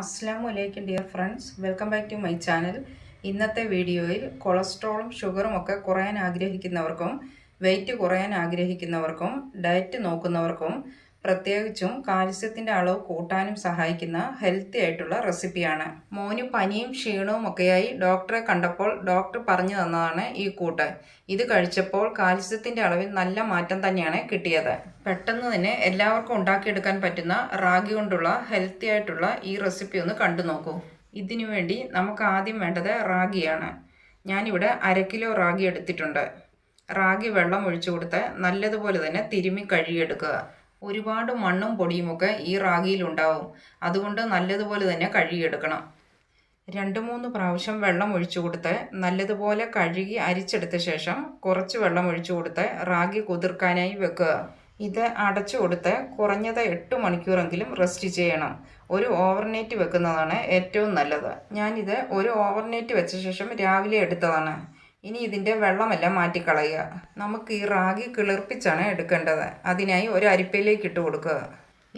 അസ്സാം വലൈക്കും dear friends. Welcome back to my channel. ഇന്നത്തെ വീഡിയോയിൽ കൊളസ്ട്രോളും ഷുഗറും ഒക്കെ കുറയാൻ ആഗ്രഹിക്കുന്നവർക്കും വെയിറ്റ് കുറയാൻ ആഗ്രഹിക്കുന്നവർക്കും ഡയറ്റ് നോക്കുന്നവർക്കും പ്രത്യേകിച്ചും കാൽസ്യത്തിന്റെ അളവ് കൂട്ടാനും സഹായിക്കുന്ന ഹെൽത്തി ആയിട്ടുള്ള റെസിപ്പിയാണ്. മോന് പനിയും ക്ഷീണവും ഒക്കെയായി ഡോക്ടറെ കണ്ടപ്പോൾ ഡോക്ടർ പറഞ്ഞു തന്നതാണ് ഈ കൂട്ട്. ഇത് കഴിച്ചപ്പോൾ കാൽസ്യത്തിന്റെ അളവിൽ നല്ല മാറ്റം തന്നെയാണ് കിട്ടിയത്. പെട്ടെന്ന് തന്നെ എല്ലാവർക്കും ഉണ്ടാക്കിയെടുക്കാൻ പറ്റുന്ന റാഗി കൊണ്ടുള്ള ഹെൽത്തി ആയിട്ടുള്ള ഈ റെസിപ്പി ഒന്ന് കണ്ടു നോക്കൂ. ഇതിനു വേണ്ടി നമുക്ക് ആദ്യം വേണ്ടത് റാഗിയാണ്. ഞാനിവിടെ അര കിലോ റാഗി എടുത്തിട്ടുണ്ട്. റാഗി വെള്ളം ഒഴിച്ചു കൊടുത്ത് നല്ലതുപോലെ തന്നെ തിരുമ്മി കഴുകിയെടുക്കുക. ഒരുപാട് മണ്ണും പൊടിയുമൊക്കെ ഈ റാഗിയിലുണ്ടാവും. അതുകൊണ്ട് നല്ലതുപോലെ തന്നെ കഴുകിയെടുക്കണം. രണ്ട് മൂന്ന് പ്രാവശ്യം വെള്ളം ഒഴിച്ചു കൊടുത്ത് നല്ലതുപോലെ കഴുകി അരിച്ചെടുത്ത ശേഷം കുറച്ച് വെള്ളം ഒഴിച്ചു കൊടുത്ത് റാഗി കുതിർക്കാനായി വെക്കുക. ഇത് അടച്ചു കൊടുത്ത് കുറഞ്ഞത് എട്ട് മണിക്കൂറെങ്കിലും റെസ്റ്റ് ചെയ്യണം. ഒരു ഓവർനൈറ്റ് വെക്കുന്നതാണ് ഏറ്റവും നല്ലത്. ഞാനിത് ഒരു ഓവർനൈറ്റ് വെച്ച ശേഷം രാവിലെ എടുത്തതാണ്. ഇനി ഇതിന്റെ വെള്ളമെല്ലാം മാറ്റിക്കളയുക. നമുക്ക് ഈ റാഗി കിളിർപ്പിച്ചാണ് എടുക്കേണ്ടത്. അതിനായി ഒരു അരിപ്പയിലേക്ക് ഇട്ട് കൊടുക്കുക.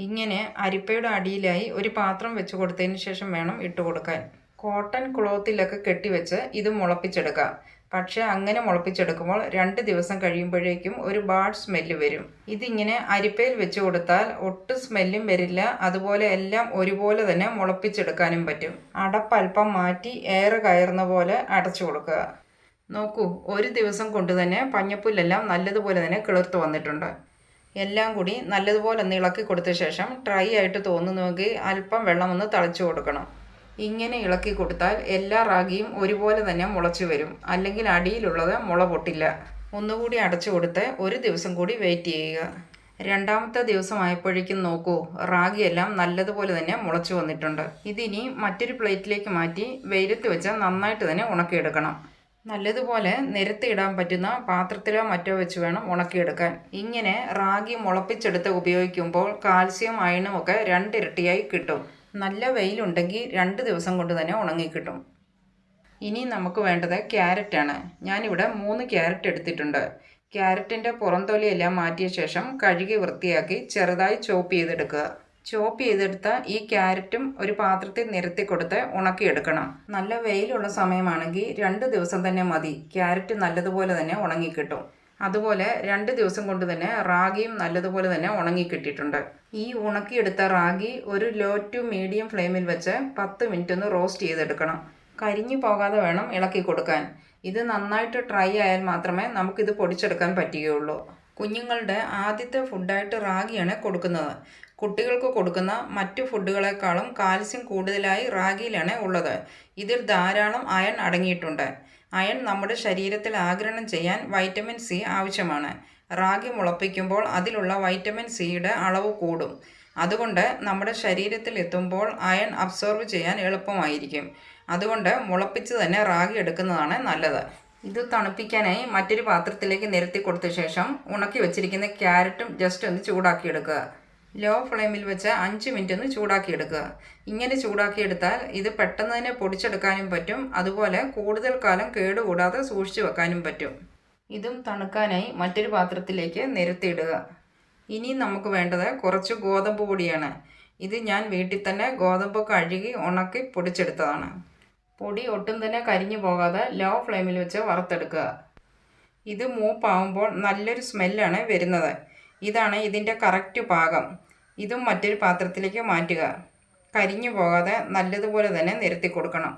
ഇങ്ങനെ അരിപ്പയുടെ അടിയിലായി ഒരു പാത്രം വെച്ച് കൊടുത്തതിന് ശേഷം വേണം ഇട്ട് കൊടുക്കാൻ. കോട്ടൺ ക്ലോത്തിലൊക്കെ കെട്ടിവെച്ച് ഇത് മുളപ്പിച്ചെടുക്കാം പക്ഷേ അങ്ങനെ മുളപ്പിച്ചെടുക്കുമ്പോൾ രണ്ട് ദിവസം കഴിയുമ്പോഴേക്കും ഒരു ബാഡ് സ്മെല്ല് വരും. ഇതിങ്ങനെ അരിപ്പയിൽ വെച്ച് കൊടുത്താൽ ഒട്ടും സ്മെല്ലും വരില്ല. അതുപോലെ എല്ലാം ഒരുപോലെ തന്നെ മുളപ്പിച്ചെടുക്കാനും പറ്റും. അടപ്പൽപ്പം മാറ്റി എയർ കയറുന്ന പോലെ അടച്ചു കൊടുക്കുക. നോക്കൂ ഒരു ദിവസം കൊണ്ട് തന്നെ പഞ്ഞപ്പുല്ലെല്ലാം നല്ലതുപോലെ തന്നെ കിളിർത്ത് വന്നിട്ടുണ്ട്. എല്ലാം കൂടി നല്ലതുപോലെ ഒന്ന് ഇളക്കി കൊടുത്ത ശേഷം ഡ്രൈ ആയിട്ട് തോന്നുന്നുവെങ്കിൽ അല്പം വെള്ളം ഒന്ന് തളിച്ചു കൊടുക്കണം. ഇങ്ങനെ ഇളക്കി കൊടുത്താൽ എല്ലാ റാഗിയും ഒരുപോലെ തന്നെ മുളച്ചു വരും. അല്ലെങ്കിൽ അടിയിലുള്ളത് മുള പൊട്ടില്ല. ഒന്നുകൂടി അടച്ചു കൊടുത്ത് ഒരു ദിവസം കൂടി വെയിറ്റ് ചെയ്യുക. രണ്ടാമത്തെ ദിവസമായപ്പോഴേക്കും നോക്കൂ റാഗിയെല്ലാം നല്ലതുപോലെ തന്നെ മുളച്ചു വന്നിട്ടുണ്ട്. ഇതിനി മറ്റൊരു പ്ലേറ്റിലേക്ക് മാറ്റി വെയിലത്ത് വെച്ച് നന്നായിട്ട് തന്നെ ഉണക്കിയെടുക്കണം. നല്ലതുപോലെ നിരത്തിയിടാൻ പറ്റുന്ന പാത്രത്തിലോ മറ്റോ വെച്ച് വേണം ഉണക്കിയെടുക്കാൻ. ഇങ്ങനെ റാഗി മുളപ്പിച്ചെടുത്ത് ഉപയോഗിക്കുമ്പോൾ കാൽസ്യം അയണും ഒക്കെ രണ്ടിരട്ടിയായി കിട്ടും. നല്ല വെയിലുണ്ടെങ്കിൽ രണ്ട് ദിവസം കൊണ്ട് തന്നെ ഉണങ്ങിക്കിട്ടും. ഇനി നമുക്ക് വേണ്ടത് ക്യാരറ്റാണ് ഞാനിവിടെ മൂന്ന് ക്യാരറ്റ് എടുത്തിട്ടുണ്ട്. ക്യാരറ്റിന്റെ പുറംതൊലിയെല്ലാം മാറ്റിയ ശേഷം കഴുകി വൃത്തിയാക്കി ചെറുതായി ചോപ്പ് ചെയ്തെടുക്കുക. ചോപ്പ് ചെയ്തെടുത്ത ഈ ക്യാരറ്റും ഒരു പാത്രത്തിൽ നിരത്തി കൊടുത്ത് ഉണക്കിയെടുക്കണം. നല്ല വെയിലുള്ള സമയമാണെങ്കിൽ രണ്ട് ദിവസം തന്നെ മതി. ക്യാരറ്റ് നല്ലതുപോലെ തന്നെ ഉണങ്ങിക്കിട്ടും. അതുപോലെ രണ്ട് ദിവസം കൊണ്ട് തന്നെ റാഗിയും നല്ലതുപോലെ തന്നെ ഉണങ്ങിക്കിട്ടിട്ടുണ്ട്. ഈ ഉണക്കിയെടുത്ത റാഗി ഒരു ലോ ടു മീഡിയം ഫ്ലെയിമിൽ വെച്ച് പത്ത് മിനിറ്റ് ഒന്ന് റോസ്റ്റ് ചെയ്തെടുക്കണം. കരിഞ്ഞു പോകാതെ വേണം ഇളക്കി കൊടുക്കാൻ. ഇത് നന്നായിട്ട് ട്രൈ ആയാൽ മാത്രമേ നമുക്കിത് പൊടിച്ചെടുക്കാൻ പറ്റുകയുള്ളൂ. കുഞ്ഞുങ്ങളുടെ ആദ്യത്തെ ഫുഡായിട്ട് റാഗിയാണ് കൊടുക്കുന്നത്. കുട്ടികൾക്ക് കൊടുക്കുന്ന മറ്റു ഫുഡുകളെക്കാളും കാൽസ്യം കൂടുതലായി റാഗിയിലാണ് ഉള്ളത്. ഇതിൽ ധാരാളം അയൺ അടങ്ങിയിട്ടുണ്ട്. അയൺ നമ്മുടെ ശരീരത്തിൽ ആഗിരണം ചെയ്യാൻ വൈറ്റമിൻ സി ആവശ്യമാണ്. റാഗി മുളപ്പിക്കുമ്പോൾ അതിലുള്ള വൈറ്റമിൻ സിയുടെ അളവ് കൂടും. അതുകൊണ്ട് നമ്മുടെ ശരീരത്തിൽ എത്തുമ്പോൾ അയൺ അബ്സോർബ് ചെയ്യാൻ എളുപ്പമായിരിക്കും. അതുകൊണ്ട് മുളപ്പിച്ച് തന്നെ റാഗി എടുക്കുന്നതാണ് നല്ലത്. ഇത് തണുപ്പിക്കാനായി മറ്റൊരു പാത്രത്തിലേക്ക് നിരത്തി കൊടുത്ത ശേഷം ഉണക്കി വെച്ചിരിക്കുന്ന ക്യാരറ്റും ജസ്റ്റ് ഒന്ന് ചൂടാക്കിയെടുക്കുക. ലോ ഫ്ലെയിമിൽ വെച്ച് അഞ്ച് മിനിറ്റ് ഒന്ന് ചൂടാക്കിയെടുക്കുക ഇങ്ങനെ ചൂടാക്കിയെടുത്താൽ ഇത് പെട്ടെന്ന് തന്നെ പൊടിച്ചെടുക്കാനും പറ്റും. അതുപോലെ കൂടുതൽ കാലം കേടുകൂടാതെ സൂക്ഷിച്ചു വെക്കാനും പറ്റും. ഇതും തണുക്കാനായി മറ്റൊരു പാത്രത്തിലേക്ക് നിരത്തിയിടുക. ഇനി നമുക്ക് വേണ്ടത് കുറച്ച് ഗോതമ്പ് പൊടിയാണ്. ഇത് ഞാൻ വീട്ടിൽ തന്നെ ഗോതമ്പ് കഴുകി ഉണക്കി പൊടിച്ചെടുത്തതാണ്. പൊടി ഒട്ടും തന്നെ കരിഞ്ഞു പോകാതെ ലോ ഫ്ലെയിമിൽ വെച്ച് വറുത്തെടുക്കുക. ഇത് മൂപ്പാവുമ്പോൾ നല്ലൊരു സ്മെല്ലാണ് വരുന്നത്. ഇതാണ് ഇതിന്റെ കറക്റ്റ് പാകം. ഇതും മറ്റൊരു പാത്രത്തിലേക്ക് മാറ്റുക. കരിഞ്ഞു പോകാതെ നല്ലതുപോലെ തന്നെ നിരത്തി കൊടുക്കണം.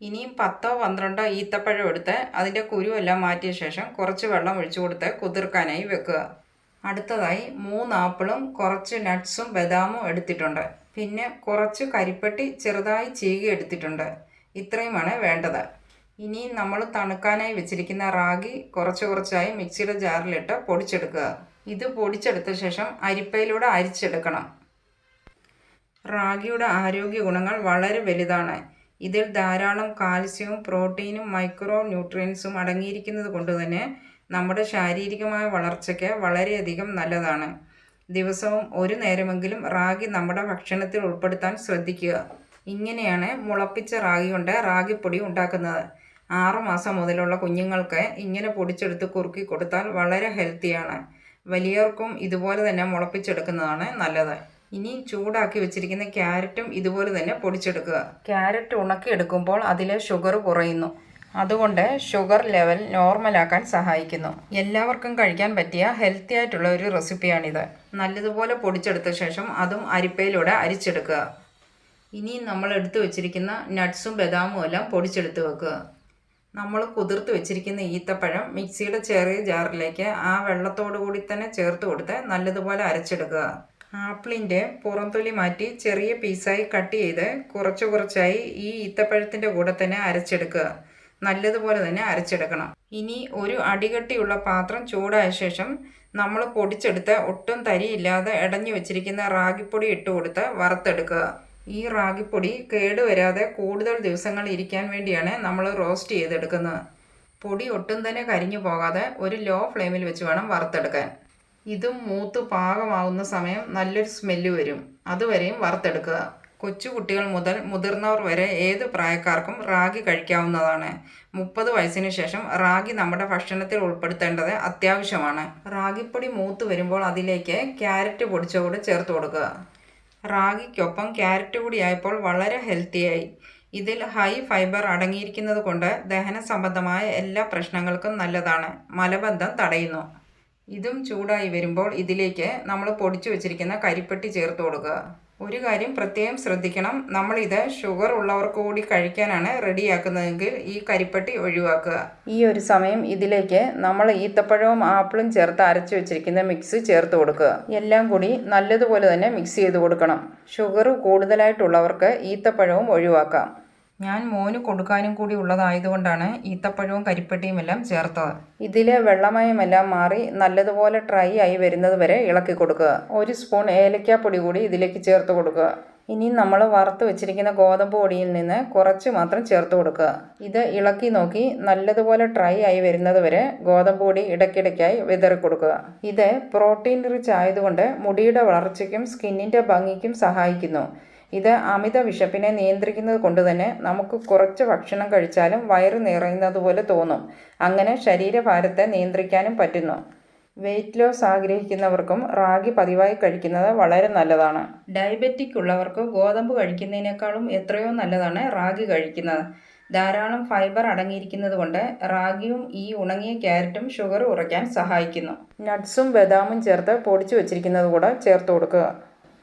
ഇനിയും പത്തോ പന്ത്രണ്ടോ ഈത്തപ്പഴം എടുത്ത് അതിന്റെ കുരുവെല്ലാം മാറ്റിയ ശേഷം കുറച്ച് വെള്ളം ഒഴിച്ചു കൊടുത്ത് കുതിർക്കാനായി വെക്കുക. അടുത്തതായി മൂന്ന് ആപ്പിളും കുറച്ച് നട്ട്സും ബദാമും എടുത്തിട്ടുണ്ട്. പിന്നെ കുറച്ച് കരിപ്പെട്ടി ചെറുതായി ചീകി എടുത്തിട്ടുണ്ട്. ഇത്രയുമാണ് വേണ്ടത്. ഇനി നമ്മൾ തണുക്കാനായി വെച്ചിരിക്കുന്ന റാഗി കുറച്ച് കുറച്ചായി മിക്സിയുടെ ജാറിലിട്ട് പൊടിച്ചെടുക്കുക. ഇത് പൊടിച്ചെടുത്ത ശേഷം അരിപ്പയിലൂടെ അരിച്ചെടുക്കണം. റാഗിയുടെ ആരോഗ്യ ഗുണങ്ങൾ വളരെ വലുതാണ്. ഇതിൽ ധാരാളം കാൽസ്യവും പ്രോട്ടീനും മൈക്രോ ന്യൂട്രിയൻസും അടങ്ങിയിരിക്കുന്നത് കൊണ്ട് തന്നെ നമ്മുടെ ശാരീരികമായ വളർച്ചയ്ക്ക് വളരെയധികം നല്ലതാണ്. ദിവസവും ഒരു നേരമെങ്കിലും റാഗി നമ്മുടെ ഭക്ഷണത്തിൽ ഉൾപ്പെടുത്താൻ ശ്രദ്ധിക്കുക. ഇങ്ങനെയാണ് മുളപ്പിച്ച റാഗി കൊണ്ട് റാഗിപ്പൊടി ഉണ്ടാക്കുന്നത്. ആറുമാസം മുതലുള്ള കുഞ്ഞുങ്ങൾക്ക് ഇങ്ങനെ പൊടിച്ചെടുത്ത് കുറുക്കി കൊടുത്താൽ വളരെ ഹെൽത്തിയാണ്. വലിയവർക്കും ഇതുപോലെ തന്നെ മുളപ്പിച്ചെടുക്കുന്നതാണ് നല്ലത്. ഇനി ചൂടാക്കി വെച്ചിരിക്കുന്ന ക്യാരറ്റും ഇതുപോലെ തന്നെ പൊടിച്ചെടുക്കുക. ക്യാരറ്റ് ഉണക്കിയെടുക്കുമ്പോൾ അതിലെ ഷുഗർ കുറയുന്നു. അതുകൊണ്ട് ഷുഗർ ലെവൽ നോർമലാക്കാൻ സഹായിക്കുന്നു. എല്ലാവർക്കും കഴിക്കാൻ പറ്റിയ ഹെൽത്തി ആയിട്ടുള്ള ഒരു റെസിപ്പിയാണിത്. നല്ലതുപോലെ പൊടിച്ചെടുത്ത ശേഷം അതും അരിപ്പയിലൂടെ അരിച്ചെടുക്കുക. ഇനി നമ്മൾ എടുത്തു വെച്ചിരിക്കുന്ന നട്ട്സും ബദാമും എല്ലാം പൊടിച്ചെടുത്ത് വെക്കുക. നമ്മൾ കുതിർത്ത് വെച്ചിരിക്കുന്ന ഈത്തപ്പഴം മിക്സിയുടെ ചെറിയ ജാറിലേക്ക് ആ വെള്ളത്തോടു കൂടി തന്നെ ചേർത്ത് കൊടുത്ത് നല്ലതുപോലെ അരച്ചെടുക്കുക. ആപ്പിളിന്റെ പുറംതൊലി മാറ്റി ചെറിയ പീസായി കട്ട് ചെയ്ത് കുറച്ച് കുറച്ചായി ഈ ഈത്തപ്പഴത്തിന്റെ കൂടെ തന്നെ അരച്ചെടുക്കുക. നല്ലതുപോലെ തന്നെ അരച്ചെടുക്കണം. ഇനി ഒരു അടികട്ടിയുള്ള പാത്രം ചൂടായ ശേഷം നമ്മൾ പൊടിച്ചെടുത്ത് ഒട്ടും തരിയില്ലാതെ ഇടഞ്ഞു വെച്ചിരിക്കുന്ന റാഗിപ്പൊടി ഇട്ട് കൊടുത്ത് വറുത്തെടുക്കുക. ഈ റാഗിപ്പൊടി കേടുവരാതെ കൂടുതൽ ദിവസങ്ങൾ ഇരിക്കാൻ വേണ്ടിയാണ് നമ്മൾ റോസ്റ്റ് ചെയ്തെടുക്കുന്നത്. പൊടി ഒട്ടും തന്നെ കരിഞ്ഞു പോകാതെ ഒരു ലോ ഫ്ലെയിമിൽ വെച്ച് വേണം വറുത്തെടുക്കാൻ. ഇതും മൂത്ത് പാകമാകുന്ന സമയം നല്ലൊരു സ്മെല്ല് വരും. അതുവരെയും വറുത്തെടുക്കുക. കൊച്ചുകുട്ടികൾ മുതൽ മുതിർന്നവർ വരെ ഏത് പ്രായക്കാർക്കും റാഗി കഴിക്കാവുന്നതാണ്. മുപ്പത് വയസ്സിന് ശേഷം റാഗി നമ്മുടെ ഭക്ഷണത്തിൽ ഉൾപ്പെടുത്തേണ്ടത് അത്യാവശ്യമാണ്. റാഗിപ്പൊടി മൂത്ത് വരുമ്പോൾ അതിലേക്ക് ക്യാരറ്റ് പൊടിച്ചോട് ചേർത്ത് കൊടുക്കുക. റാഗിക്കൊപ്പം ക്യാരറ്റ് കൂടി ആയപ്പോൾ വളരെ ഹെൽത്തിയായി ഇതിൽ ഹൈ ഫൈബർ അടങ്ങിയിരിക്കുന്നത് കൊണ്ട് ദഹന സംബന്ധമായ എല്ലാ പ്രശ്നങ്ങൾക്കും നല്ലതാണ്. മലബന്ധം തടയുന്നു. ഇതും ചൂടായി വരുമ്പോൾ ഇതിലേക്ക് നമ്മൾ പൊടിച്ചു വെച്ചിരിക്കുന്ന കരിപ്പെട്ടി ചേർത്ത് കൊടുക്കുക. ഒരു കാര്യം പ്രത്യേകം ശ്രദ്ധിക്കണം. നമ്മളിത് ഷുഗർ ഉള്ളവർക്ക് കൂടി കഴിക്കാനാണ് റെഡിയാക്കുന്നതെങ്കിൽ ഈ കരിപ്പെട്ടി ഒഴിവാക്കുക. ഈ ഒരു സമയം ഇതിലേക്ക് നമ്മൾ ഈത്തപ്പഴവും ആപ്പിളും ചേർത്ത് അരച്ചു വെച്ചിരിക്കുന്ന മിക്സ് ചേർത്ത് കൊടുക്കുക. എല്ലാം കൂടി നല്ലതുപോലെ തന്നെ മിക്സ് ചെയ്ത് കൊടുക്കണം. ഷുഗർ കൂടുതലായിട്ടുള്ളവർക്ക് ഈത്തപ്പഴവും ഒഴിവാക്കാം. ഞാൻ മോന് കൊടുക്കാനും കൂടി ഉള്ളതായതുകൊണ്ടാണ് ഈത്തപ്പഴവും കരിപ്പെട്ടിയും എല്ലാം ചേർത്തത്. ഇതിലെ വെള്ളമയമെല്ലാം മാറി നല്ലതുപോലെ ഡ്രൈ ആയി വരുന്നത് വരെ ഇളക്കി കൊടുക്കുക. ഒരു സ്പൂൺ ഏലക്കാപ്പൊടി കൂടി ഇതിലേക്ക് ചേർത്ത് കൊടുക്കുക. ഇനി നമ്മൾ വറുത്ത് വെച്ചിരിക്കുന്ന ഗോതമ്പ് പൊടിയിൽ നിന്ന് കുറച്ച് മാത്രം ചേർത്ത് കൊടുക്കുക. ഇത് ഇളക്കി നോക്കി നല്ലതുപോലെ ഡ്രൈ ആയി വരുന്നത് വരെ ഗോതമ്പ് പൊടി ഇടയ്ക്കിടയ്ക്കായി വിതറി കൊടുക്കുക. ഇത് പ്രോട്ടീൻ റിച്ച് ആയതുകൊണ്ട് മുടിയുടെ വളർച്ചയ്ക്കും സ്കിന്നിന്റെ ഭംഗിക്കും സഹായിക്കുന്നു. ഇത് അമിത വിശപ്പിനെ നിയന്ത്രിക്കുന്നത് കൊണ്ട് തന്നെ നമുക്ക് കുറച്ച് ഭക്ഷണം കഴിച്ചാലും വയറ് നിറയുന്നത് പോലെ തോന്നും. അങ്ങനെ ശരീരഭാരത്തെ നിയന്ത്രിക്കാനും പറ്റുന്നു. വെയിറ്റ് ലോസ് ആഗ്രഹിക്കുന്നവർക്കും റാഗി പതിവായി കഴിക്കുന്നത് വളരെ നല്ലതാണ്. ഡയബറ്റിക് ഉള്ളവർക്ക് ഗോതമ്പ് കഴിക്കുന്നതിനേക്കാളും എത്രയോ നല്ലതാണ് റാഗി കഴിക്കുന്നത്. ധാരാളം ഫൈബർ അടങ്ങിയിരിക്കുന്നത് കൊണ്ട് റാഗിയും ഈ ഉണങ്ങിയ ക്യാരറ്റും ഷുഗർ കുറയ്ക്കാൻ സഹായിക്കുന്നു. നട്ട്സും ബദാമും ചേർത്ത് പൊടിച്ചു വെച്ചിരിക്കുന്നത് കൂടെ ചേർത്ത് കൊടുക്കുക.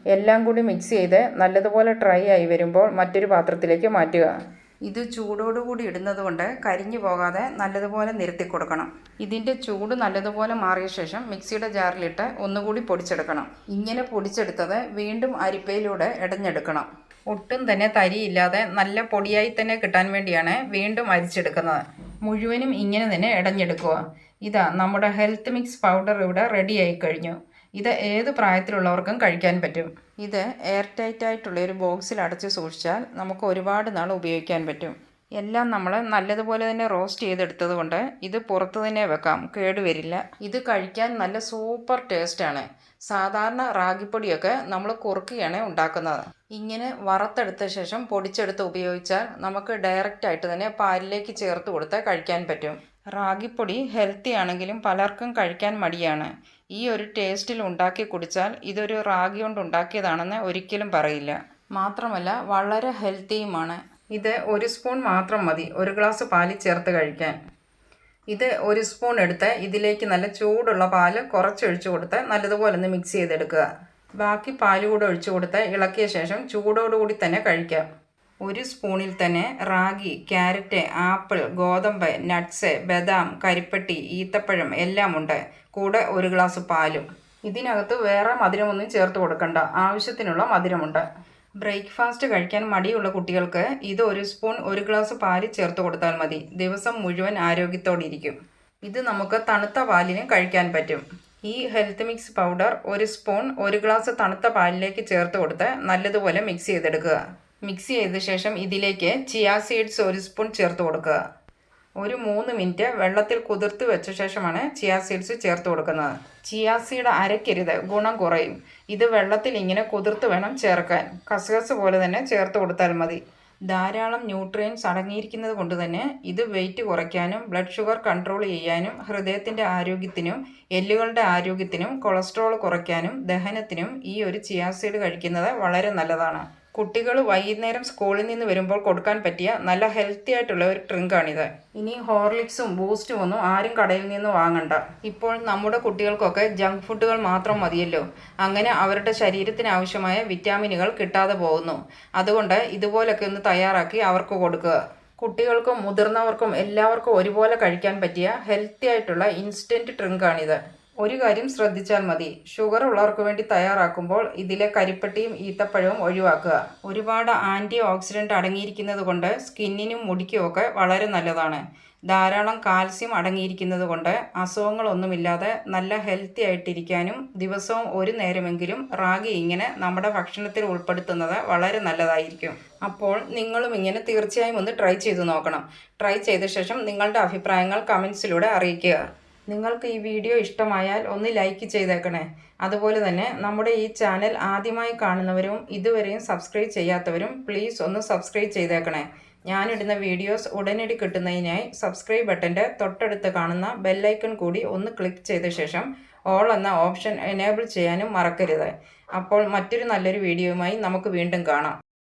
എല്ലാം കൂടി മിക്സ് ചെയ്ത് നല്ലതുപോലെ ഡ്രൈ ആയി വരുമ്പോൾ മറ്റൊരു പാത്രത്തിലേക്ക് മാറ്റുക. ഇത് ചൂടോടുകൂടി ഇടുന്നത് കൊണ്ട് കരിഞ്ഞു പോകാതെ നല്ലതുപോലെ നിരത്തി കൊടുക്കണം. ഇതിന്റെ ചൂട് നല്ലതുപോലെ മാറിയ ശേഷം മിക്സിയുടെ ജാറിലിട്ട് ഒന്നുകൂടി പൊടിച്ചെടുക്കണം. ഇങ്ങനെ പൊടിച്ചെടുത്തത് വീണ്ടും അരിപ്പയിലൂടെ ഇടഞ്ഞെടുക്കണം ഒട്ടും തന്നെ തരിയില്ലാതെ നല്ല പൊടിയായി തന്നെ കിട്ടാൻ വേണ്ടിയാണ് വീണ്ടും അരിച്ചെടുക്കുന്നത്. മുഴുവനും ഇങ്ങനെ തന്നെ ഇടഞ്ഞെടുക്കുക ഇതാ നമ്മുടെ ഹെൽത്ത് മിക്സ് പൗഡർ ഇവിടെ റെഡിയായി കഴിഞ്ഞു. ഇത് ഏത് പ്രായത്തിലുള്ളവർക്കും കഴിക്കാൻ പറ്റും. ഇത് എയർ ടൈറ്റ് ആയിട്ടുള്ള ഒരു ബോക്സിൽ അടച്ച് സൂക്ഷിച്ചാൽ നമുക്ക് ഒരുപാട് നാൾ ഉപയോഗിക്കാൻ പറ്റും. എല്ലാം നമ്മൾ നല്ലതുപോലെ തന്നെ റോസ്റ്റ് ചെയ്തെടുത്തത് കൊണ്ട് ഇത് പുറത്ത് തന്നെ വെക്കാം. കേടുവരില്ല ഇത് കഴിക്കാൻ നല്ല സൂപ്പർ ടേസ്റ്റാണ്. സാധാരണ റാഗിപ്പൊടിയൊക്കെ നമ്മൾ കുറുക്കിയാണ് ഉണ്ടാക്കുന്നത്. ഇങ്ങനെ വറുത്തെടുത്ത ശേഷം പൊടിച്ചെടുത്ത് ഉപയോഗിച്ചാൽ നമുക്ക് ഡയറക്റ്റ് ആയിട്ട് തന്നെ പാലിലേക്ക് ചേർത്ത് കൊടുത്ത് കഴിക്കാൻ പറ്റും. റാഗിപ്പൊടി ഹെൽത്തി ആണെങ്കിലും പലർക്കും കഴിക്കാൻ മടിയാണ്. ഈ ഒരു ടേസ്റ്റിൽ ഉണ്ടാക്കി കുടിച്ചാൽ ഇതൊരു റാഗി കൊണ്ട് ഉണ്ടാക്കിയതാണെന്ന് ഒരിക്കലും പറയില്ല. മാത്രമല്ല വളരെ ഹെൽത്തിയുമാണ് ഇത് ഒരു സ്പൂൺ മാത്രം മതി ഒരു ഗ്ലാസ് പാൽ ചേർത്ത് കഴിക്കാൻ. ഇത് ഒരു സ്പൂൺ എടുത്ത് ഇതിലേക്ക് നല്ല ചൂടുള്ള പാൽ കുറച്ചൊഴിച്ചു കൊടുത്ത് നല്ലതുപോലെ ഒന്ന് മിക്സ് ചെയ്തെടുക്കുക. ബാക്കി പാൽ കൂടെ ഒഴിച്ചു കൊടുത്ത് ഇളക്കിയ ശേഷം ചൂടോടുകൂടി തന്നെ കഴിക്കാം. ഒരു സ്പൂണിൽ തന്നെ റാഗി ക്യാരറ്റ് ആപ്പിൾ ഗോതമ്പ് നട്ട്സ് ബദാം കരിപ്പട്ടി ഈത്തപ്പഴം എല്ലാം ഉണ്ട് കൂടെ ഒരു ഗ്ലാസ് പാലും. ഇതിനകത്ത് വേറെ മധുരമൊന്നും ചേർത്ത് കൊടുക്കണ്ട. ആവശ്യത്തിനുള്ള മധുരമുണ്ട്. ബ്രേക്ക്ഫാസ്റ്റ് കഴിക്കാൻ മടിയുള്ള കുട്ടികൾക്ക് ഇത് ഒരു സ്പൂൺ ഒരു ഗ്ലാസ് പാൽ ചേർത്ത് കൊടുത്താൽ മതി. ദിവസം മുഴുവൻ ആരോഗ്യത്തോടെ ഇരിക്കും. ഇത് നമുക്ക് തണുത്ത പാലിന് കഴിക്കാൻ പറ്റും. ഈ ഹെൽത്ത് മിക്സ് പൗഡർ ഒരു സ്പൂൺ ഒരു ഗ്ലാസ് തണുത്ത പാലിലേക്ക് ചേർത്ത് കൊടുത്ത് നല്ലതുപോലെ മിക്സ് ചെയ്തെടുക്കുക. മിക്സ് ചെയ്ത ശേഷം ഇതിലേക്ക് ചിയാ സീഡ്സ് ഒരു സ്പൂൺ ചേർത്ത് കൊടുക്കുക. ഒരു മൂന്ന് മിനിറ്റ് വെള്ളത്തിൽ കുതിർത്ത് വെച്ച ശേഷമാണ് ചിയാ സീഡ്സ് ചേർത്ത് കൊടുക്കുന്നത്. ചിയാ സീഡ് അരക്കരുത്. ഗുണം കുറയും. ഇത് വെള്ളത്തിൽ ഇങ്ങനെ കുതിർത്ത് വേണം ചേർക്കാൻ. കസകസ് പോലെ തന്നെ ചേർത്ത് കൊടുത്താൽ മതി. ധാരാളം ന്യൂട്രിയൻസ് അടങ്ങിയിരിക്കുന്നത് കൊണ്ട് തന്നെ ഇത് വെയിറ്റ് കുറയ്ക്കാനും ബ്ലഡ് ഷുഗർ കൺട്രോൾ ചെയ്യാനും ഹൃദയത്തിന്റെ ആരോഗ്യത്തിനും എല്ലുകളുടെ ആരോഗ്യത്തിനും കൊളസ്ട്രോൾ കുറയ്ക്കാനും ദഹനത്തിനും ഈ ഒരു ചിയാസീഡ് കഴിക്കുന്നത് വളരെ നല്ലതാണ്. കുട്ടികൾ വൈകുന്നേരം സ്കൂളിൽ നിന്ന് വരുമ്പോൾ കൊടുക്കാൻ പറ്റിയ നല്ല ഹെൽത്തി ആയിട്ടുള്ള ഒരു ഡ്രിങ്കാണിത് ഇനി ഹോർലിക്സും ബൂസ്റ്റും ഒന്നും ആരും കടയിൽ നിന്ന് വാങ്ങണ്ട. ഇപ്പോൾ നമ്മുടെ കുട്ടികൾക്കൊക്കെ ജങ്ക് ഫുഡുകൾ മാത്രം മതിയല്ലോ. അങ്ങനെ അവരുടെ ശരീരത്തിന് ആവശ്യമായ വിറ്റാമിനുകൾ കിട്ടാതെ പോകുന്നു. അതുകൊണ്ട് ഇതുപോലൊക്കെ ഒന്ന് തയ്യാറാക്കി അവർക്ക് കൊടുക്കുക. കുട്ടികൾക്കും മുതിർന്നവർക്കും എല്ലാവർക്കും ഒരുപോലെ കഴിക്കാൻ പറ്റിയ ഹെൽത്തി ആയിട്ടുള്ള ഇൻസ്റ്റന്റ് ഡ്രിങ്കാണിത് ഒരു കാര്യം ശ്രദ്ധിച്ചാൽ മതി. ഷുഗർ ഉള്ളവർക്ക് വേണ്ടി തയ്യാറാക്കുമ്പോൾ ഇതിലെ കരിപ്പട്ടിയും ഈത്തപ്പഴവും ഒഴിവാക്കുക. ഒരുപാട് ആന്റി ഓക്സിഡന്റ് അടങ്ങിയിരിക്കുന്നത് കൊണ്ട് സ്കിന്നിനും മുടിക്കും ഒക്കെ വളരെ നല്ലതാണ്. ധാരാളം കാൽസ്യം അടങ്ങിയിരിക്കുന്നത് കൊണ്ട് അസുഖങ്ങളൊന്നുമില്ലാതെ നല്ല ഹെൽത്തി ആയിട്ടിരിക്കാനും ദിവസവും ഒരു നേരമെങ്കിലും റാഗി ഇങ്ങനെ നമ്മുടെ ഭക്ഷണത്തിൽ ഉൾപ്പെടുത്തുന്നത് വളരെ നല്ലതായിരിക്കും. അപ്പോൾ നിങ്ങളും ഇങ്ങനെ തീർച്ചയായും ഒന്ന് ട്രൈ ചെയ്ത് നോക്കണം. ട്രൈ ചെയ്ത ശേഷം നിങ്ങളുടെ അഭിപ്രായങ്ങൾ കമൻസിലൂടെ അറിയിക്കുക. നിങ്ങൾക്ക് ഈ വീഡിയോ ഇഷ്ടമായാൽ ഒന്ന് ലൈക്ക് ചെയ്തേക്കണേ. അതുപോലെ തന്നെ നമ്മുടെ ഈ ചാനൽ ആദ്യമായി കാണുന്നവരും ഇതുവരെയും സബ്സ്ക്രൈബ് ചെയ്യാത്തവരും പ്ലീസ് ഒന്ന് സബ്സ്ക്രൈബ് ചെയ്തേക്കണേ. ഞാനിടുന്ന വീഡിയോസ് ഉടനടി കിട്ടുന്നതിനായി സബ്സ്ക്രൈബ് ബട്ടന്റെ തൊട്ടടുത്ത് കാണുന്ന ബെല്ലൈക്കൺ കൂടി ഒന്ന് ക്ലിക്ക് ചെയ്ത ശേഷം ഓൾ എന്ന ഓപ്ഷൻ എനേബിൾ ചെയ്യാനും മറക്കരുത്. അപ്പോൾ മറ്റൊരു നല്ലൊരു വീഡിയോയുമായി നമുക്ക് വീണ്ടും കാണാം.